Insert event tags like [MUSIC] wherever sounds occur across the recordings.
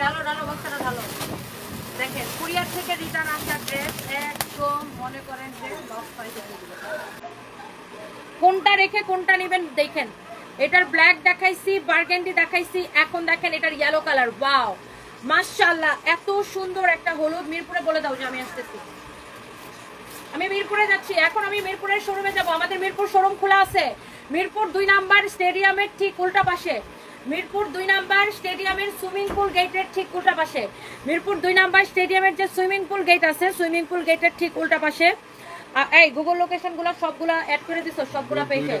ঢালো থেকে রিটার্ন আসা একদম কোনটা রেখে কোনটা নেবেন দেখেন। এটার ব্ল্যাক দেখাইছি বার্গেন্ডি দেখাইছি, এখন দেখেন এটার ইয়েলো কালার ওয়াও মাশাআল্লাহ, এত সুন্দর একটা হলুদ। মিরপুরে বলে দাও যে আমি আসতেছি। আমি মিরপুরে যাচ্ছি। এখন আমি মিরপুরের শোরুমে যাব। আমাদের মিরপুর শোরুম খোলা আছে। মিরপুর দুই নাম্বার স্টেডিয়ামের ঠিক উল্টা পাশে। মিরপুর দুই নাম্বার স্টেডিয়ামের সুইমিং পুল গেটের ঠিক উল্টা পাশে। মিরপুর দুই নাম্বার স্টেডিয়ামের যে সুইমিং পুল গেট আছে সুইমিং পুল গেটের ঠিক উল্টা পাশে। এই গুগল লোকেশনগুলো সবগুলা অ্যাড করে দিছো সবগুলা পেজে।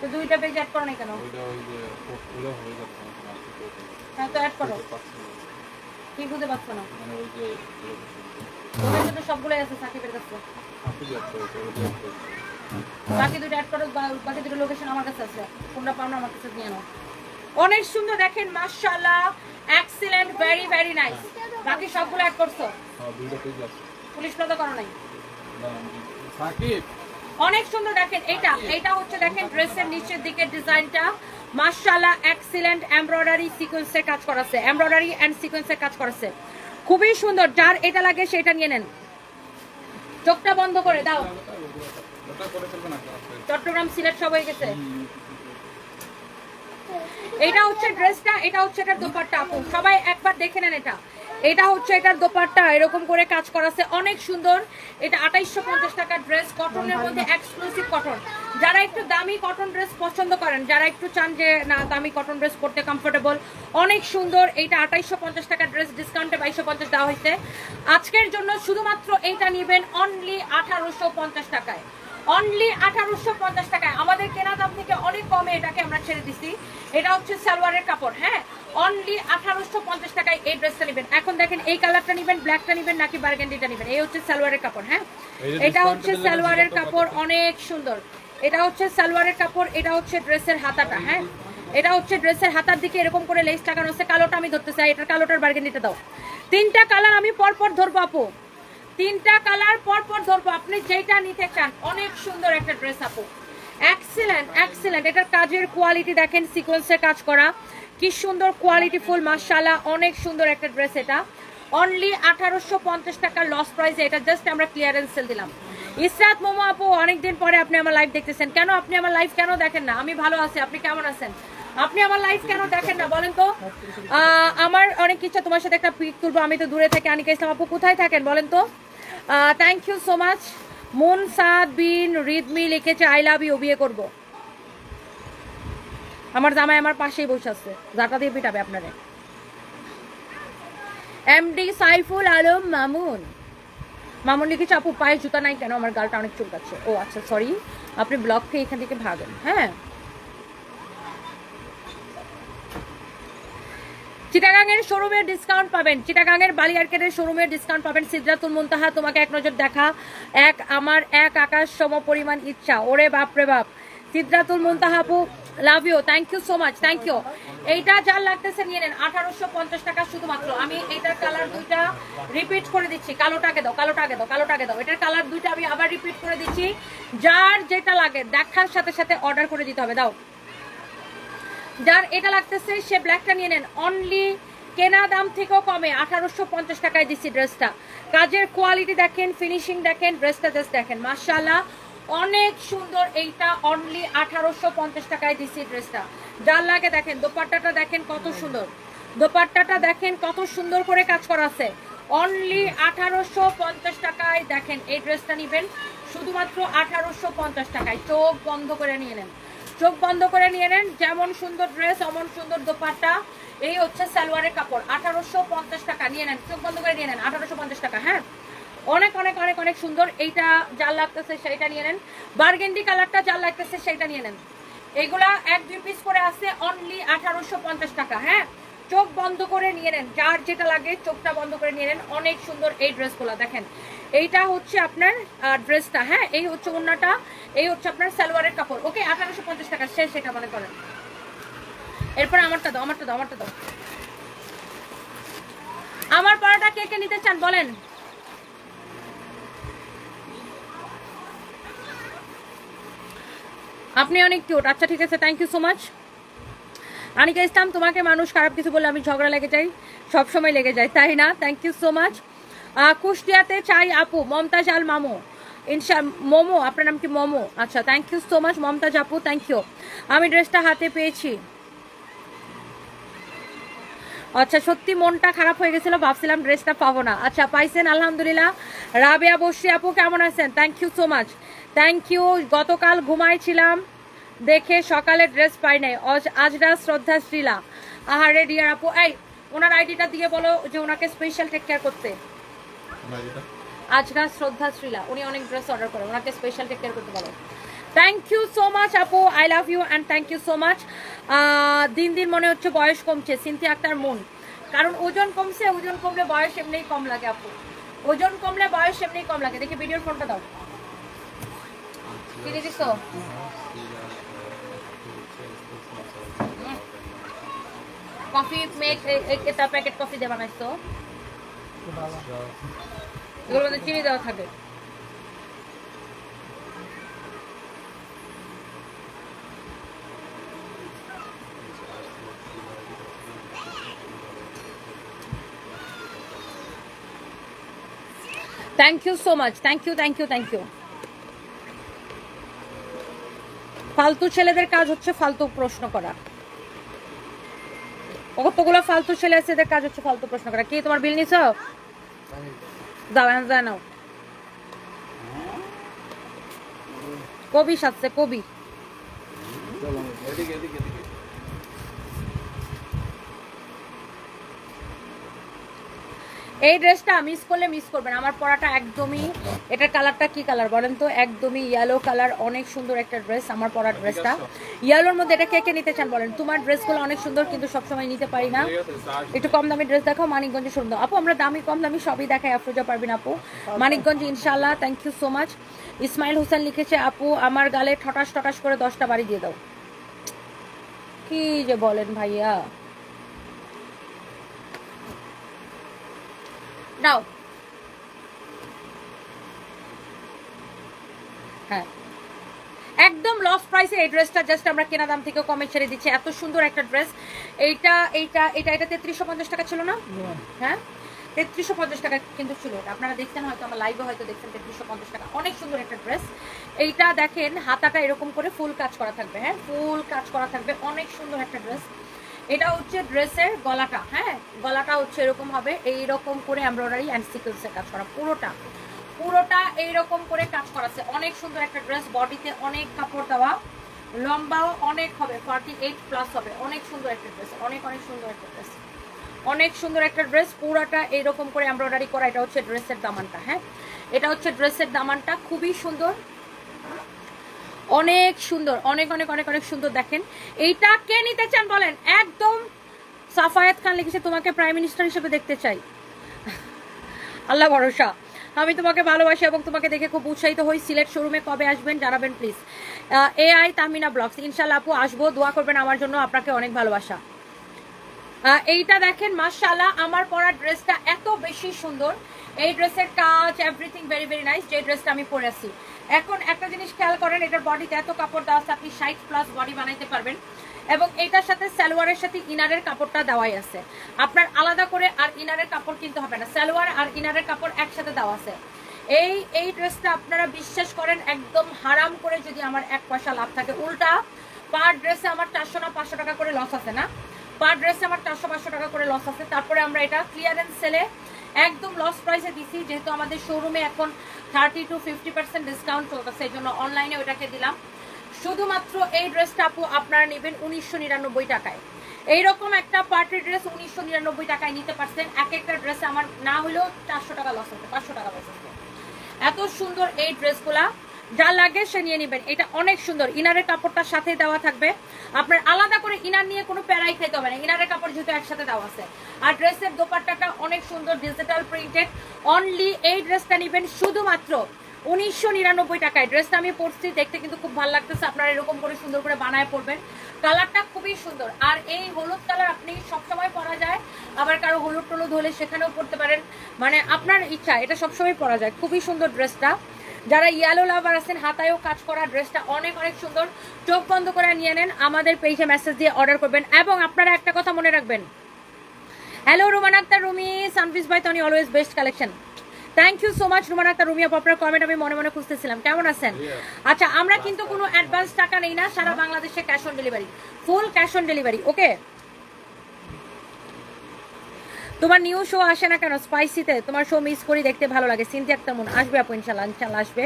তো দুইটা পেজ অ্যাড করো না কেন? ওইটা ওই যে ওগুলো হয়ে হ্যাঁ তো অ্যাড করো। পাচ্ছি কি বুঝতে পারছ না? মানে ওই যে ওদের সাথে সবগুলোই আছে সাকিবের কাছে। বাকি দুটো অ্যাড করো বাকি দুটো লোকেশন আমার কাছে আছে। কোনটা পাও না আমার কাছে নিয়ে নাও। অনেক সুন্দর দেখেন মাশাআল্লাহ। এক্সিলেন্ট ভেরি ভেরি নাইস বাকি সবগুলো অ্যাড করছ? হ্যাঁ। পুলিশ প্লাজা করো নাই? সাকিব। অনেক সুন্দর দেখেন এটা এটা হচ্ছে দেখেন ড্রেসের নিচের দিকের ডিজাইনটা মাশাআল্লাহ এক্সিলেন্ট এমব্রয়ডারি সিকোয়েন্সের কাজ করাছে। এমব্রয়ডারি এন্ড সিকোয়েন্সের কাজ করাছে। খুবই সুন্দর যার এটা লাগে সেটা নিয়ে নেন। চোখটা বন্ধ করে, দাও? চট্টগ্রাম সিলেট সবাই গেছে। এটা হচ্ছে ড্রেসটা, এটা হচ্ছে এটার দোপারটা আপু। সবাই একবার দেখে নেন এটা। এটা হচ্ছে এটার দোপাট্টা, এরকম করে কাজ করাছে অনেক সুন্দর। এটা আঠাইশশো পঞ্চাশ টাকার ড্রেস, কটনের মধ্যে এক্সক্লুসিভ কটন যারা একটু দামি কটন ড্রেস পছন্দ করেন, যারা একটু চান যে, না, দামি কটন ড্রেস পরতে কমফোর্টেবল অনেক সুন্দর এইটা আঠাইশশো পঞ্চাশ টাকার ড্রেস ডিসকাউন্টে বাইশশো পঞ্চাশ দেওয়া হয়েছে। আজকের জন্য শুধুমাত্র এইটা নেবেন অনলি আঠারোশো পঞ্চাশ টাকায়। অনলি আঠারোশো পঞ্চাশ টাকায়। আমাদের কেনা দাম থেকে অনেক কমে এটাকে আমরা ছেড়ে দিছি। এটা হচ্ছে সালোয়ারের কাপড় হ্যাঁ? অনলি আঠারোশো পঞ্চাশ টাকায় এই ড্রেসটা নেবেন। এখন দেখেন এই কালারটা নেবেন ব্ল্যাকটা নেবেন নাকি বার্গেন্ডিটা নেবেন? এই হচ্ছে সালোয়ারের কাপড় হ্যাঁ? এটা হচ্ছে সালোয়ারের কাপড় অনেক সুন্দর। এটা হচ্ছে সালোয়ারের কাপড় এটা হচ্ছে ড্রেসের হাতাটা হ্যাঁ? এটা হচ্ছে ড্রেসের হাতার দিকে এরকম করে লেস লাগানো হচ্ছে কালোটা আমি ধরতে চাই এটা কালোটার বার্গেন্ডিটা দাও। তিনটা কালার আমি পরপর ধরবো আপু। তিনটা কালার পর পর ধরবো। আপনি যেটা নিতে চান, অনেক সুন্দর একটা ড্রেস আপু। এক্সিলেন্ট এক্সিলেন্ট এটার কাজের কোয়ালিটি দেখেন সিকোয়েন্সের কাজ করা। কি সুন্দর কোয়ালিটি ফুল মার্শাল্লাহ অনেক সুন্দর একটা ড্রেস এটা। অনলি আঠারোশো পঞ্চাশ টাকার লস প্রাইসে এটা জাস্ট আমরা ক্লিয়ারেন্স সেল দিলাম। ইসরাত মোমো আপু, অনেকদিন পরে আপনি আমার লাইভ দেখতেছেন। কেন আপনি আমার লাইভ কেন দেখেন না? আমি ভালো আছি, আপনি কেমন আছেন? আপনি আমার লাইভ কেন দেখেন না, বলেন তো? আমার অনেক ইচ্ছা তোমার সাথে একটা পিক তুলবো, আমি তো দূরে থেকে আনিকা ইসলাম আপু, কোথায় থাকেন, বলেন তো? Thank you so much Mun Saad bin Ridmi লিখেছে আই লাভ ইউ বিয়ে করব। আমার জামাই আমার পাশেই বসে আছে যাটা দিয়ে পিটাবে আপনারে। এমডি সাইফুল আলম, মামুন। মামুন লিখেছে আপু পায়ে জুতা নাই কেন? আমার গালটা অনেক চুলকাচ্ছে। ও আচ্ছা সরি আপনি খেয়ে এখান থেকে ভাগেন হ্যাঁ? চিটাগাংয়ের শোরুমের ডিসকাউন্ট পাবেন। চিটাগাংয়ের বালিয়ারকেটের শোরুমের ডিসকাউন্ট পাবেন। সিদ্ধাতুল মুনতাহা, তোমাকে এক নজর দেখা। এক আমার, এক আকাশ সম পরিমাণ ইচ্ছা। ওরে বাপ রে বাপ। সিদ্ধাতুল মুনতাহা আপু love you thank you so much thank you এইটা যার লাগতেছে নিয়ে নেন। আঠারোশো পঞ্চাশ টাকা শুধুমাত্র। আমি এইটার কালার দুইটা রিপিট করে দিচ্ছি। কালোটাকে দাও কালোটাকে দাও কালোটাকে দাও। এটার কালার দুইটা আমি আবার রিপিট করে দিচ্ছি। যার যেটা লাগে, দেখার সাথে সাথে অর্ডার করে দিতে হবে। দাও। যার এটা লাগতেছে, সে ব্ল্যাকটা নিয়ে নেন। অনলি কেনা দাম থেকেও কমে আঠারোশো পঞ্চাশ টাকায় দিচ্ছি ড্রেসটা কাজের কোয়ালিটি দেখেন ফিনিশিং দেখেন ড্রেসটা জাস্ট দেখেন। মার্শাল্লাহ অনেক সুন্দর এইটা অনলি আঠারোশো পঞ্চাশ টাকায় দিচ্ছি ড্রেসটা যার লাগে দেখেন, দোপাট্টাটা দেখেন কত সুন্দর। দোপাট্টাটা দেখেন কত সুন্দর করে কাজ করা আছে। অনলি আঠারোশো পঞ্চাশ টাকায় দেখেন, এই ড্রেসটা নিবেন। শুধুমাত্র আঠারোশো পঞ্চাশ টাকায়, চোখ বন্ধ করে নিয়ে নেন। চোখ বন্ধ করে নিয়ে নেন। যেমন সুন্দর ড্রেস অমন সুন্দর দোপাট্টা। এই হচ্ছে সালোয়ারের কাপড়, আঠারোশো পঞ্চাশ টাকা। নিয়ে নেন, চোখ বন্ধ করে নিয়ে নেন, আঠারোশো পঞ্চাশ টাকা হ্যাঁ? অনেক অনেক অনেক অনেক সুন্দর। এইটা জাল লাগতেছে সেইটা নিয়ে নেন। বার্গেন্ডি কালারটা যার লাগতেছে সেইটা নিয়ে নেন। এগুলা এক দুই পিস করে আছে অনলি আঠারোশো পঞ্চাশ টাকা হ্যাঁ? চোখ বন্ধ করে নিয়ে নেন। যার যেটা লাগে চোখটা বন্ধ করে নিয়ে নেন। অনেক সুন্দর এই ড্রেসগুলো, দেখেন। এইটা হচ্ছে আপনার ড্রেসটা হ্যাঁ? এই হচ্ছে ওন্নাটা এই হচ্ছে আপনার সালোয়ারের কাপড়। ওকে, আঠারোশো পঞ্চাশ টাকা শেষ সেটা মনে করেন। এরপর আমারটা দাও আমারটা দাও আমারটা দাও। আমার পড়াটা কে কে নিতে চান, বলেন। আপনি অনেক কিউট আচ্ছা ঠিক আছে thank you so much Anika Islam, তোমাকে মানুষ খারাপ কিছু বলে আমি ঝগড়া লেগে যাই সব সময় লেগে যায় তাই না? থ্যাংক ইউ সো মাচ কুষ্টিয়াতে চাই আপু, মমতাজ আল মামু। ইনশা মোমো, আপনার নাম কি মোমো? আচ্ছা thank you so much Momtaz আপু থ্যাংক ইউ আমি ড্রেসটা হাতে পেয়েছি। আচ্ছা সত্যি মনটা খারাপ হয়ে গেছিল, ভাবছিলাম ড্রেসটা পাবো না। আচ্ছা পাইছেন, আলহামদুলিল্লাহ। রাবেয়া বসি আপু, কেমন আছেন? Thank you so much thank you গতকাল ঘুমাইছিলাম দেখে সকালে ড্রেস পাই নাই। আজরা শ্রদ্ধা শ্রীলা। আহারে ডিয়ার আপু এই ওনার আইডিটা দিয়ে বলো যে ওনাকে স্পেশাল টেক কেয়ার করতে। আজরা শ্রদ্ধা শ্রীলা উনি অনেক ড্রেস অর্ডার করেন ওনাকে স্পেশাল টেক কেয়ার করতে বলো। থ্যাংক ইউ সো মাচ আপু I love you and thank you so much দিন দিন মনে হচ্ছে বয়স কমছে সিনথি আক্তার মন। কারণ ওজন কমছে ওজন কমলে বয়স এমনিই কম লাগে আপু। ওজন কমলে বয়স এমনিই কম লাগে। দেখি ভিডিওর ফোনটা দাও। কিনে দিছো কফি মেক এটা প্যাকেট কফি দিয়ে বানাইছো? এগুলোর মধ্যে চিনি দেওয়া থাকে। Thank you so much thank you thank you thank you ফালতু ছেলেদের কাজ হচ্ছে ফালতু প্রশ্ন করা। কতগুলো ফালতু ছেলে আছে, এদের কাজ হচ্ছে ফালতু প্রশ্ন করা। কি তোমার বিল নিছ? দাও অ্যান্সার নাও। কবি সাজছে, কবি। এদিকে এদিকে এদিকে এই ড্রেসটা মিস করলে মিস করবেন। আমার পরাটা একদমই, এটার কালারটা কি কালার বলেন তো? একদমই ইয়েলো কালার অনেক সুন্দর একটা ড্রেস আমার পরার ড্রেসটা ইয়েলোর মধ্যে এটা কে কে নিতে চান বলেন? তোমার ড্রেসগুলো অনেক সুন্দর কিন্তু সবসময় নিতে পারি না। একটু কম দামি ড্রেস দেখো মানিকগঞ্জে সুন্দর। আপু, আমরা দামি, কম দামি সবই দেখাই আফরোজা পারবেন আপু। মানিকগঞ্জ ইনশাল্লাহ thank you so much Ismail Hossain লিখেছে, আপু, আমার গালে ঠটাস টটাস করে দশটা বাড়ি দিয়ে দাও। কি যে বলেন ভাইয়া। নাও। হ্যাঁ। একদম লস প্রাইসে এই ড্রেসটা জাস্ট আমরা কেনা দাম থেকে কমে ছেড়ে দিচ্ছি। এত সুন্দর একটা ড্রেস এইটা এইটা এটা এটা তেত্রিশশো পঞ্চাশ টাকা ছিল না? হ্যাঁ? তেত্রিশশো পঞ্চাশ টাকা কিন্তু ছিল এটা। আপনারা দেখছেন হয়তো, আমার লাইভে হয়তো দেখছেন তেত্রিশশো পঞ্চাশ টাকা। অনেক সুন্দর একটা ড্রেস এইটা দেখেন, হাতাটা এরকম করে ফুল কাজ করা থাকবে। হ্যাঁ? ফুল কাজ করা থাকবে। অনেক সুন্দর একটা ড্রেস এটা হচ্ছে ড্রেসের গলাটা হ্যাঁ? গলাটা হচ্ছে এরকম হবে, এইরকম করে এমব্রয়ডারি অ্যান্ড সিকলসের কাজ করা, পুরোটা। পুরোটা এইরকম করে কাজ করা আছে। অনেক সুন্দর একটা ড্রেস, বডিতে অনেক কাপড় দেওয়া, লম্বাও অনেক হবে ফর্টি এইট প্লাস হবে। অনেক সুন্দর একটা ড্রেস, অনেক অনেক সুন্দর একটা ড্রেস। অনেক সুন্দর একটা ড্রেস, পুরাটা এইরকম করে এমব্রয়ডারি করা, এটা হচ্ছে ড্রেসের দামানটা হ্যাঁ? এটা হচ্ছে ড্রেসের দামানটা, খুবই সুন্দর। অনেক সুন্দর, অনেক অনেক অনেক অনেক সুন্দর দেখেন। এইটা কে নিতে চান বলেন? একদম সাফায়াত খান লিখেছে, তোমাকে প্রাইম মিনিস্টার হিসেবে দেখতে চাই। আল্লাহ ভরসা। আমি তোমাকে ভালোবাসি এবং তোমাকে দেখে খুব উৎসাহিত হই। সিলেট শোরুমে কবে আসবেন জানাবেন please A I Tamina blogs. ইনশাল্লাহ আপু, আসব। দোয়া করবেন আমার জন্য, আপনাকে অনেক ভালোবাসা। এইটা দেখেন, মাশাআল্লাহ, আমার পরা ড্রেসটা এত বেশি সুন্দর। এই ড্রেসের কাজ এভরিথিং ভেরি ভেরি নাইস যে ড্রেসটা আমি পরে আছি। এখন একটা জিনিস খেয়াল করেন, এটার বডিতে এত কাপড় দেওয়া আছে, আপনি ষাট প্লাস বডি বানাইতে পারবেন। এবং এইটার সাথে সালোয়ারের সাথে ইনারের কাপড়টা দেওয়াই আছে। আপনার আলাদা করে আর ইনারের কাপড় কিনতে হবে না। সালোয়ার আর ইনারের কাপড় একসাথে দেওয়া আছে। এই এই ড্রেসটা আপনারা বিশ্বাস করেন, একদম হারাম করে যদি আমার এক পয়সা লাভ থাকে। উল্টা পার ড্রেসে আমার চারশো না পাঁচশো টাকা করে লস আছে না? পার ড্রেসে আমার চারশো পাঁচশো টাকা করে লস আছে। তারপরে আমরা এটা ক্লিয়ারেন্স সেলে একদম লস প্রাইসে দিছি, যেহেতু আমাদের শোরুমে এখন thirty two fifty percent discount চলতেছে সেই জন্য অনলাইনে ওইটাকে দিলাম। শুধুমাত্র এই ড্রেসটা আপু আপনারা নেবেন উনিশশো নিরানব্বই টাকায়। এইরকম একটা পার্টি ড্রেস উনিশশো নিরানব্বই টাকায় নিতে পারছেন। এক একটা ড্রেস আমার না হলেও চারশো টাকা লস হচ্ছে পাঁচশো টাকা লস হচ্ছে এত সুন্দর এই ড্রেসগুলা যা লাগে সে নিয়ে নেবেন। এটা অনেক সুন্দর। ইনারের কাপড়টার সাথে দেওয়া থাকবে। আপনার আলাদা করে ইনার নিয়ে কোনো প্যারাই খেতে হবে না। ইনারের কাপড় যেহেতু একসাথে দেওয়া আছে। আর ড্রেসের দোপাট্টাটা অনেক সুন্দর ডিজিটাল প্রিন্টেড অনলি এই ড্রেসটা নেবেন শুধুমাত্র উনিশশো নিরানব্বই টাকায়। ড্রেসটা আমি পরছি, দেখতে কিন্তু খুব ভালো লাগতেছে। আপনারা এরকম করে সুন্দর করে বানায় পরবেন। কালারটা খুবই সুন্দর। আর এই হলুদ কালার আপনি সবসময় পরা যায়। আবার কারও হলুদ টলুদ হলে সেখানেও পরতে পারেন। মানে আপনার ইচ্ছা, এটা সবসময় পরা যায়। খুবই সুন্দর ড্রেসটা। যারা ইয়েলো লাভার আছেন হাতায়ও কাজ করা ড্রেসটা অনেক অনেক সুন্দর। চোখ বন্ধ করে নিয়ে নেন আমাদের পেজে মেসেজ দিয়ে অর্ডার করবেন। এবং আপনারা একটা কথা মনে রাখবেন। Hello Ruman Akter Rumi Sanvis by Toni always best collection thank you so much Ruman Akter Rumi আপু, আপনার কমেন্ট আমি মনে মনে খুঁজতেছিলাম। কেমন আছেন? আচ্ছা আমরা কিন্তু কোনো অ্যাডভান্স টাকা নেই না সারা বাংলাদেশে cash on delivery full cash on delivery okay তোমার নিউ শো আসে না কেন? স্পাইসিতে তোমার শো মিস করি দেখতে ভালো লাগে। সিনথি আক্তার মন আসবে আপু, ইনশাল্লাহ ইনশাল্লাহ আসবে।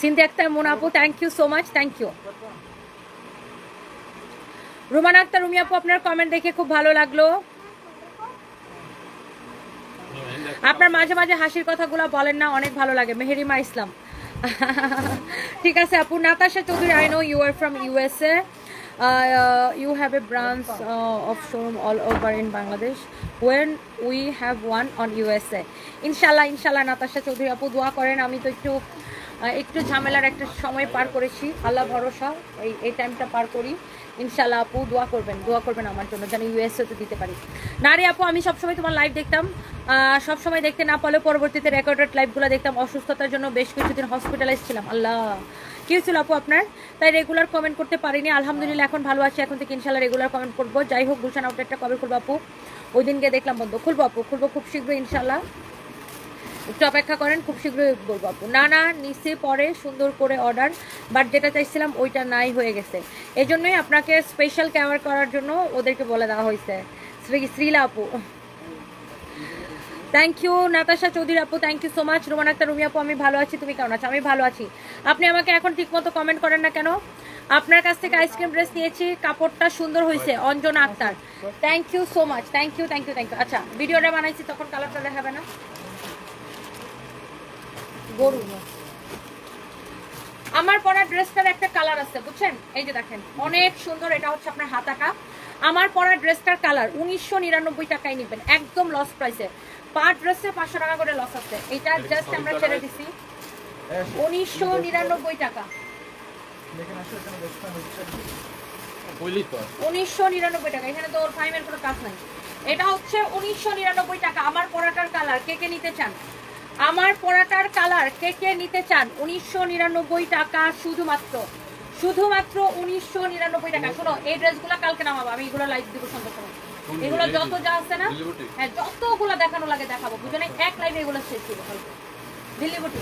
সিনথি আক্তার মুন আপু thank you so much thank you Ruman Akter, Rumi আপু, আপনার কমেন্ট দেখে খুব ভালো লাগল। আপনার মাঝে মাঝে হাসির কথাগুলো বলেন না, অনেক ভালো লাগে। মেহেরিমা ইসলাম। [LAUGHS] ঠিক আছে আপু, Natasha Chowdhury I know you are from USA you have a branch of showroom all over in Bangladesh when we have one on USA ইনশাল্লাহ ইনশাল্লাহ নাতাশা চৌধুরী আপু দোয়া করেন, আমি তো একটু একটু ঝামেলার একটা সময় পার করেছি। আল্লাহ ভরসা, এই এই টাইমটা পার করি। ইনশাল্লাহ আপু দোয়া করবেন দোয়া করবেন আমার জন্য যেন ইউএসএ তে দিতে পারি। না রে আপু, আমি সবসময় তোমার লাইভ দেখতাম। সবসময় দেখতে না পারলেও পরবর্তীতে রেকর্ডেড লাইভগুলো দেখতাম। অসুস্থতার জন্য বেশ কিছুদিন হসপিটালাইজ ছিলাম। আল্লাহ। কি হয়েছিল আপু আপনার? তাই রেগুলার কমেন্ট করতে পারিনি। আলহামদুলিল্লাহ, এখন ভালো আছি। এখন থেকে ইনশাল্লাহ রেগুলার কমেন্ট করব। যাই হোক, গুলশান আউটলেটটা কবে করব আপু। ওই দিন গিয়ে দেখলাম বন্ধ। খুলবো আপু, খুলবো খুব শীঘ্রই ইনশাল্লাহ একটু অপেক্ষা করেন, খুব শীঘ্রই বলব আপু। না না, নিচে পরে সুন্দর করে অর্ডার বাট যেটা চাইছিলাম ওইটা নাই, হয়ে গেছে। এই জন্যই আপনাকে স্পেশাল কেয়ার করার জন্য ওদেরকে বলে দেওয়া হয়েছে। শ্রী, শ্রীলা আপু। থ্যাংক ইউ নাতাশা চৌধুরী আপু thank you so much Roman Akter Rumi আপু, আমি ভালো আছি, তুমি কেমন আছো? আমি ভালো আছি। আপনি আমাকে এখন ঠিকমতো কমেন্ট করেন না কেন? আপনার কাছ থেকে আইসক্রিম ড্রেস নিয়েছি, কাপড়টা সুন্দর হয়েছে, Anjana Akter. Thank you so much thank you thank you thank you আচ্ছা ভিডিওটা বানাইছি, তখন কালারটা দেখাবে না? গরু। আমার পরা ড্রেসটার একটা কালার আছে, বুঝছেন? এই যে দেখেন, অনেক সুন্দর, এটা হচ্ছে আপনার হাতাটা আমার পরা ড্রেসটার কালার উনিশশো নিরানব্বই টাকায় নিবেন একদম লস প্রাইসে পার ড্রেসে পাঁচশো টাকা করে লস আছে। এটা জাস্ট আমরা ছেড়ে দিছি। উনিশশো নিরানব্বই টাকা। উনিশশো নিরানব্বই টাকা এখানে তো ওর ফাইমের কোনো কাজ নাই। এটা হচ্ছে উনিশশো নিরানব্বই টাকা আমার পরাটার কালার কে কে নিতে চান? আমার পরাটার কালার কে কে নিতে চান? উনিশশো নিরানব্বই টাকা শুধুমাত্র। শুধুমাত্র উনিশশো নিরানব্বই টাকা। শোনো এই ড্রেসগুলো কালকে নামাবো আমি এগুলো লাইভ দিব সন্ধ্যার সময়। এগুলো যত যা আছে না হ্যাঁ যতগুলো দেখানো লাগে দেখাবো বুঝলে এক লাইভে এগুলো শেষ ছিল কালকে দিল্লি বুটি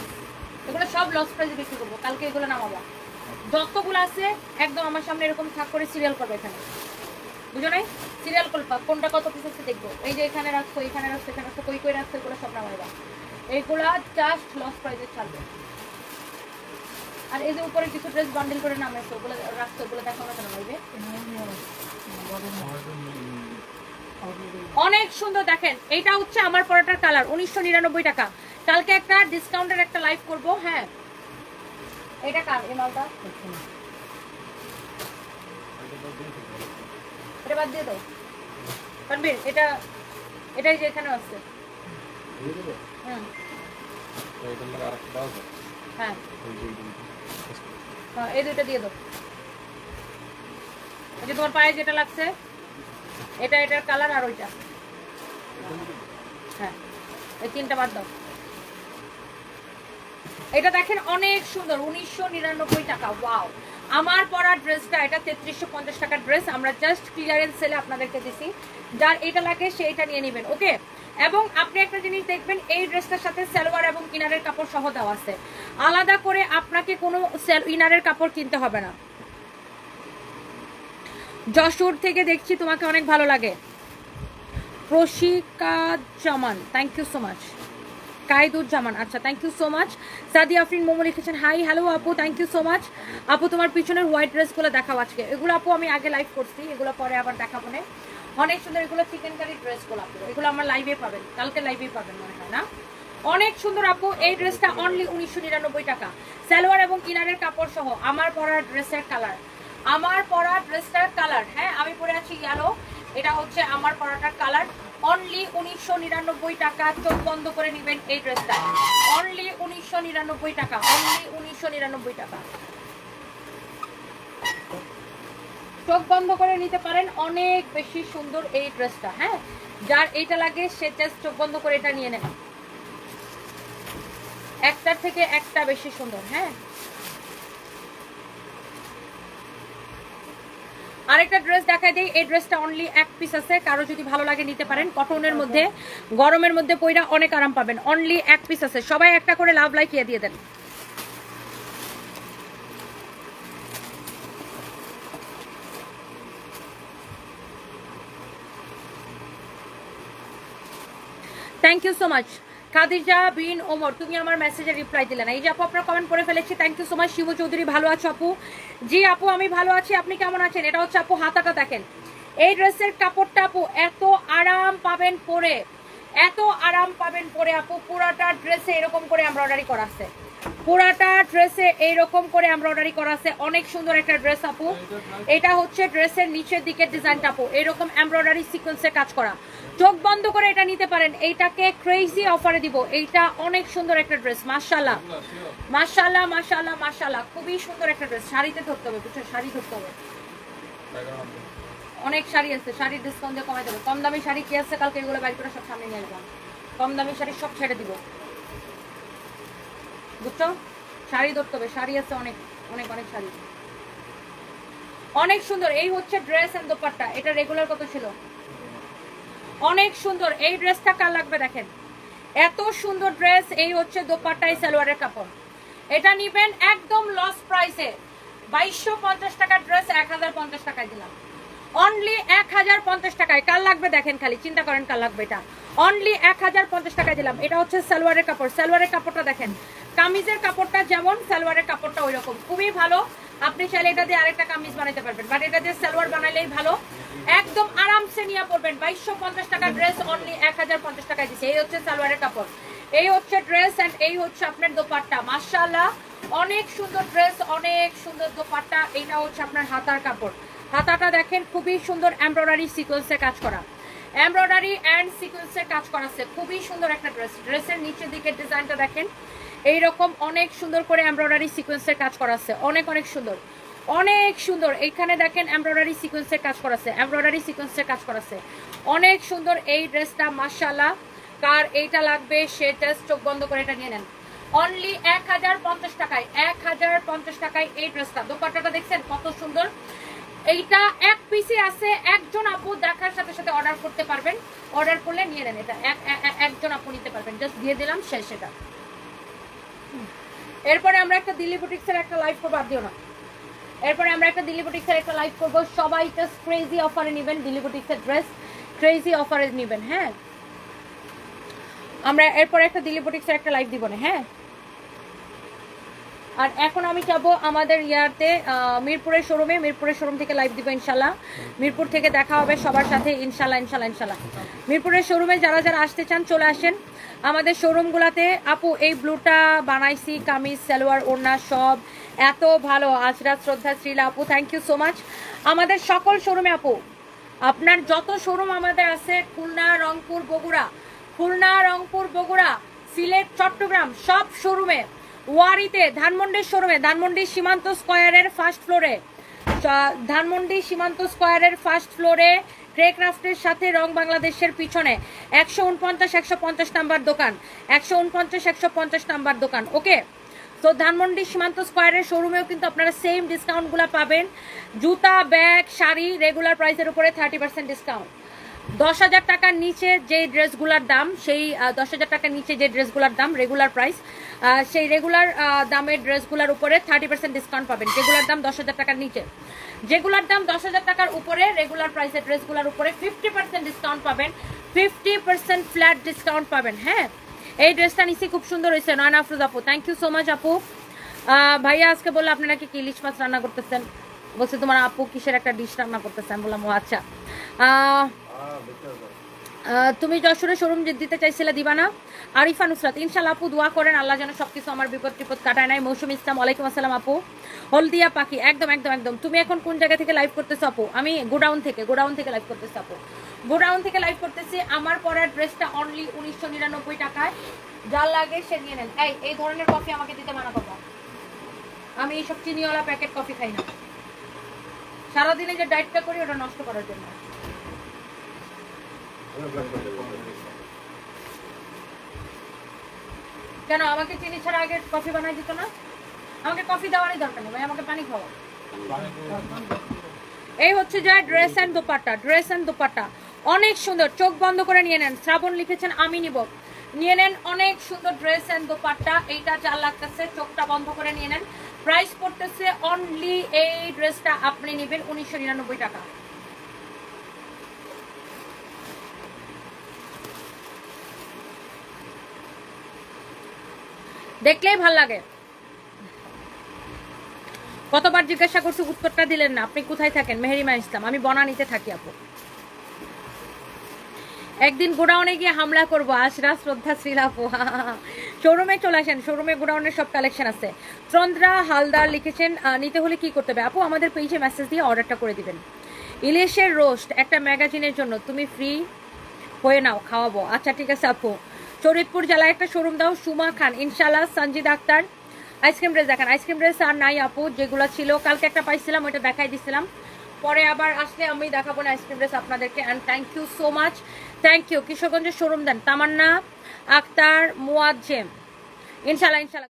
এগুলো সব লস প্রাইসে বিক্রি করব কালকে এগুলো নামাবো। যতগুলো আছে একদম আমার সামনে এরকম থাক করে সিরিয়াল করবে এখানে। বুঝো নাই? সিরিয়াল করবা কোনটা কত পিস আছে দেখব। এই যে এখানে রাখছো এখানে রাখছো এখানে রাখছো কই কই রাখছো এগুলো সব নামাইবা। এইগুলা জাস্ট লস প্রাইসে ছাড়বে। আর এই যে উপরে কিছু ড্রেস বান্ডেল করে নামাইছো ওগুলো রাখছো ওগুলো দেখো না কেন নামাইবে অনেক সুন্দর দেখেন এটা হচ্ছে আমার পরাটার কালার উনিশশো নিরানব্বই টাকা। কালকে একটা ডিসকাউন্টের একটা লাইভ করব হ্যাঁ। এটা কার এই মালটা? এটা বাদ দিয়ে দাও। পারবির এটা এটাই যে এখানে আছে। হ্যাঁ। ওই যে- ওই যে- হ্যাঁ এই দুইটা দিয়ে দাও। এই যে তোমার পায়ে যেটা লাগছে, এটা, এটার কালার আর ওইটা। হ্যাঁ এই তিনটা বাদ দাও। এটা দেখেন অনেক সুন্দর, উনিশশো নিরানব্বই টাকা ওয়াও আমার পরা ড্রেসটা, এটা তেত্রিশশো পঞ্চাশ টাকার ড্রেস আমরা জাস্ট ক্লিয়ারেন্স সেলে আপনাদেরকে দিছি। যার এটা লাগে সে এটা নিয়ে নেবেন ওকে এবং আপনি একটা জিনিস দেখবেন, এই ড্রেসটার সাথে সালোয়ার এবং ইনারের কাপড় সহ দেওয়া আছে। আলাদা করে আপনাকে কোনো ইনারের কাপড় কিনতে হবে না। যশোর থেকে দেখছি তোমাকে অনেক ভালো লাগে। Proshika Zaman thank you so much Kaiduzzaman আচ্ছা thank you so much Sadi Afrin Momo লিখেছেন হাই হ্যালো আপু থ্যাংক ইউ সো মাচ আপু, তোমার পিছনের হোয়াইট ড্রেসগুলো দেখাও আজকে। এগুলো আপু আমি আগে লাইভ করছি, এগুলো পরে আবার দেখাবো না। অনেক সুন্দর, এগুলো চিকেন কারি ড্রেসগুলো আপু। এগুলো আমার লাইভে পাবেন, কালকে লাইভেই পাবেন মনে হয়, না? অনেক সুন্দর আপু, এই ড্রেসটা অনলি উনিশশো নিরানব্বই টাকা। সালোয়ার এবং কিনারের কাপড় সহ, আমার পরা ড্রেসের কালার আমার পরা ড্রেসটার কালার হ্যাঁ আমি পরে আছি ইয়েলো এটা হচ্ছে আমার পরাটার কালার অনলি উনিশশো নিরানব্বই টাকা, চোখ বন্ধ করে নেবেন এই ড্রেসটা অনলি উনিশশো নিরানব্বই টাকা অনলি উনিশশো নিরানব্বই টাকা। চোখ বন্ধ করে নিতে পারেন, অনেক বেশি সুন্দর এই ড্রেসটা হ্যাঁ? যার এইটা লাগে, সে জাস্ট চোখ বন্ধ করে এটা নিয়ে নেন একটার থেকে একটা বেশি সুন্দর হ্যাঁ? আরেকটা ড্রেস দেখাই দিই, এই ড্রেসটা অনলি এক পিস আছে, কারও যদি ভালো লাগে নিতে পারেন। কটনের মধ্যে, গরমের মধ্যে পইরা অনেক আরাম পাবেন। অনলি এক পিস আছে। সবাই একটা করে লাভ লাইকিয়ে দিয়ে দেন। Thank you so much Khadija bin Omar, তুমি আমার মেসেজে রিপ্লাই দিলে না। এই যে আপু, আপনার কমেন্ট করে ফেলেছি। Thank you so much Shibu Chowdhury. ভালো আছো আপু? জি আপু, আমি ভালো আছি। আপনি কেমন আছেন? এটা হচ্ছে আপু, হাতাটা দেখেন। এই ড্রেসের কাপড়টা আপু, এত আরাম পাবেন পরে। এত আরাম পাবেন পরে আপু, পুরাটা ড্রেসে এরকম করে এমব্রয়ডারি করা আছে পুরাটা ড্রেসে এইরকম করে এমব্রয়ডারি করা আছে অনেক সুন্দর একটা ড্রেস আপু। এটা হচ্ছে ড্রেসের নিচের দিকের ডিজাইনটা আপু। এরকম এমব্রয়ডারি সিকোয়েন্সে কাজ করা। চোখ বন্ধ করে এটা নিতে পারেন। এইটাকে ক্রেজি অফারে দিব। এইটা অনেক সুন্দর একটা ড্রেস মাশাল্লাহ মাশাল্লাহ মাশাল্লাহ মাশাল্লাহ খুবই সুন্দর একটা ড্রেস শাড়িতে ধরতে হবে বুঝছ শাড়ি ধরতে হবে। অনেক শাড়ি আছে। শাড়ির ডিসকাউন্ট দিয়ে কমাই দেবো। কম দামি শাড়ি কি আছে কালকে? এগুলো বাইর করে সব সামনে নিয়ে আসব। কম দামি শাড়ি সব ছেড়ে দিব। বুঝছ? শাড়ি ধরতে হবে। শাড়ি আছে অনেক অনেক অনেক শাড়ি। অনেক সুন্দর। এই হচ্ছে ড্রেস এন্ড দোপাট্টা। এটা রেগুলার কত ছিল? অনেক সুন্দর। এই ড্রেসটা কার লাগবে দেখেন? এত সুন্দর ড্রেস এই হচ্ছে দোপাট্টাই সালোয়ারের কাপড়। এটা নিবেন একদম লস প্রাইসে বাইশশো পঞ্চাশ টাকার ড্রেস এক হাজার পঞ্চাশ টাকায় দিলাম। অনলি এক হাজার পঞ্চাশ টাকায়। কার লাগবে দেখেন খালি? চিন্তা করেন কার লাগবে এটা। অনলি এক হাজার পঞ্চাশ টাকায় দিলাম। এটা হচ্ছে সালোয়ারের কাপড়। সালোয়ারের কাপড়টা দেখেন। কামিজের কাপড়টা যেমন, সালোয়ারের কাপড়টা ওই রকম খুবই ভালো। আপনি চাইলে এটা দিয়ে আরেকটা কামিজ বানাতে পারবেন বাট এটা দিয়ে সালোয়ার বানালেই ভালো। একদম আরামসে নিয়ে পড়বেন বাইশশো পঞ্চাশ টাকা ড্রেস অনলি এক হাজার পঞ্চাশ টাকায় দিচ্ছে এই হচ্ছে সালোয়ারের কাপড়। এই হচ্ছে ড্রেস অ্যান্ড এই হচ্ছে আপনার দোপাট্টা। মার্শাল্লাহ অনেক সুন্দর ড্রেস অনেক সুন্দর দোপাট্টা। এইটা হচ্ছে আপনার হাতার কাপড়। হাতাটা দেখেন, খুবই সুন্দর এমব্রয়ডারি সিকোয়েন্সে কাজ করা। এমব্রয়ডারি অ্যান্ড সিকোয়েন্সের কাজ করা আছে। খুবই সুন্দর একটা ড্রেস ড্রেসের নিচের দিকের ডিজাইনটা দেখেন। এইরকম অনেক সুন্দর করে এমব্রয়ডারি সিকোয়েন্সের কাজ করা আছে। অনেক অনেক সুন্দর। অনেক সুন্দর। এইখানে দেখেন এমব্রয়ডারি সিকোয়েন্সের কাজ করা আছে। এমব্রয়ডারি সিকোয়েন্সের কাজ করা আছে। অনেক সুন্দর এই ড্রেসটা মার্শাল্লাহ কার এইটা লাগবে, সে জাস্ট চোখ বন্ধ করে এটা নিয়ে নেন। অনলি এক হাজার পঞ্চাশ টাকায়, এক হাজার পঞ্চাশ টাকায় এই ড্রেসটা। দোপাট্টাটা দেখছেন কত সুন্দর? এইটা এক পিসে আছে। একজন আপু দেখার সাথে সাথে অর্ডার করতে পারবেন। অর্ডার করলে নিয়ে নেন এটা। এক- এক- এক- একজন আপু নিতে পারবেন। জাস্ট দিয়ে দিলাম, শেষ এটা। এরপরে আমরা একটা দিল্লি বুটিক্সের একটা লাইভ করব, আর দিও না। এরপরে আমরা একটা দিল্লি বুটিক্সের একটা লাইভ করব। সবাই জাস্ট ক্রেজি অফারে নেবেন, দিল্লি বুটিক্সের ড্রেস ক্রেজি অফারে নেবেন হ্যাঁ? আমরা এরপরে একটা দিল্লি বুটিক্সের একটা লাইভ দিব না হ্যাঁ? আর এখন আমি যাব আমাদের ইয়ারতে মিরপুরের শোরুমে। মিরপুরের শোরুম থেকে লাইভ দিব ইনশাল্লাহ। মিরপুর থেকে দেখা হবে সবার সাথে, ইনশাল্লাহ ইনশাল্লাহ ইনশাল্লাহ। মিরপুরের শোরুমে যারা যারা আসতে চান, চলে আসেন। আমাদের শোরুমগুলোতে আপু, এই ব্লুটা বানাইছি, কামিজ, সালোয়ার, ওড়না সব। এত ভালো, আজরাত, শ্রদ্ধা, শ্রীলা আপু থ্যাংক ইউ সো মাচ আমাদের সকল শোরুমে আপু, আপনার যত শোরুম আমাদের আছে, খুলনা, রংপুর, বগুড়া। খুলনা, রংপুর, বগুড়া, সিলেট, চট্টগ্রাম, সব শোরুমে। ওয়ারিতে ধানমন্ডির শোরুমে ধানমন্ডি সীমান্ত স্কয়ারের ফার্স্ট ফ্লোরে ধানমন্ডি সীমান্ত স্কোয়ারের ফার্স্ট ফ্লোরে ক্রেক্রাফটের সাথে রং বাংলাদেশের পিছনে। একশো উনপঞ্চাশ, একশো পঞ্চাশ নাম্বার দোকান। একশো উনপঞ্চাশ, একশো পঞ্চাশ নাম্বার দোকান। ওকে তো ধানমন্ডি সীমান্ত স্কোয়ারের শোরুমেও কিন্তু আপনারা সেম ডিসকাউন্টগুলো পাবেন। জুতা ব্যাগ শাড়ি রেগুলার প্রাইসের উপরে থার্টি পার্সেন্ট ডিসকাউন্ট দশ হাজার টাকার নিচে যে ড্রেসগুলোর দাম, সেই দশ হাজার টাকার নিচে যে ড্রেসগুলোর দাম রেগুলার প্রাইস সেই রেগুলার দামের ড্রেসগুলোর উপরে থার্টি পার্সেন্ট ডিসকাউন্ট পাবেন। যেগুলোর দাম দশ হাজার টাকার নিচে। যেগুলোর দাম দশ হাজার টাকার উপরে রেগুলার প্রাইসের ড্রেসগুলোর উপরে ফিফটি পার্সেন্ট ডিসকাউন্ট পাবেন। ফিফটি পার্সেন্ট ফ্ল্যাট ডিসকাউন্ট পাবেন হ্যাঁ? এই ড্রেসটা নিচ্ছি খুব সুন্দর হয়েছে, নয়ন আফরোজ আপু। থ্যাংক ইউ সো মাচ আপু। ভাইয়া আজকে বলল আপনি নাকি কি ইলিশ মাছ রান্না করতেছেন? বলছে তোমার আপু কিসের একটা ডিশ রান্না করতেছেন? বললাম, ও আচ্ছা। তুমি যশোরে শোরুম দিতে চাইছিলে দিবা না আরিফা নুসরাত ইনশাল্লাহ আপু দোয়া করেন, আল্লাহ যেন সবকিছু আমার বিপদ টিপদ কাটায় নাই মৌসুম ইসলাম, ওয়ালাইকুম আসসালাম আপু। হলদিয়া পাখি, একদম একদম একদম। তুমি এখন কোন জায়গা থেকে লাইভ করতেছো আপু? আমি গোডাউন থেকে গোডাউন থেকে লাইভ করতেছি আপু। গোডাউন থেকে লাইভ করতেছি, আমার পরের ড্রেসটা অনলি উনিশশো নিরানব্বই টাকায়। যা লাগে সে নিয়ে নেন। এই এই ধরনের কফি আমাকে দিতে মানা করবা। আমি এইসব চিনিওয়ালা প্যাকেট কফি খাই না। সারাদিনে যে ডায়েটটা করি, ওটা নষ্ট করার জন্য। কেন, আমাকে চিনি ছাড়া আগে কফি বানাই দিত না? আমাকে কফি দেওয়ারই দরকার নেই, ভাই, আমাকে পানি খাওয়া এই হচ্ছে যা dress and dupatta dress and dupatta. অনেক সুন্দর, চোখ বন্ধ করে নিয়ে নেন। শ্রাবণ লিখেছেন, আমি নিব। নিয়ে নেন, অনেক সুন্দর ড্রেস অ্যান্ড দোপাট্টা। এইটা যা লাগতেছে, চোখটা বন্ধ করে নিয়ে নেন। প্রাইস পড়তেছে অনলি এই ড্রেসটা আপনি নেবেন, উনিশশো নিরানব্বই টাকা। দেখলেই ভালো লাগে। কতবার জিজ্ঞাসা করছি, উত্তরটা দিলেন না। আপনি কোথায় থাকেন? মেহেরিমা ইসলাম। আমি বনানীতে থাকি, আপু। একদিন গোডাউনে গিয়ে হামলা করব। আশরা শ্রদ্ধা শ্রীলাপু শোরুমে চলে আসেন। শোরুমে গোডাউনের সব কালেকশন আছে। চন্দ্রা হালদার লিখেছেন নিতে হলে কি করতে হবে? আপু, আমাদের পেজে মেসেজ দিয়ে অর্ডারটা করে দিবেন। ইলিশের রোস্ট একটা ম্যাগাজিনের জন্য। তুমি ফ্রি হয়ে নাও, খাওয়াবো। আচ্ছা ঠিক আছে, আপু। শরীদপুর জেলায় একটা শোরুম দাও, সুমা খান। ইনশাল্লাহ Sanjid Akter. Ice cream dress দেখান। আইসক্রিম ড্রেস আর নাই আপু, যেগুলো ছিল। কালকে একটা পাইছিলাম, ওইটা দেখাই দিছিলাম। পরে আবার আসলে আমি দেখাবো না আইসক্রিম ড্রেস আপনাদেরকে। And thank you so much thank you কিশোরগঞ্জের শোরুম দেন। তামান্না আক্তার, মুয়াজ্জেম। ইনশাল্লাহ ইনশাল্লাহ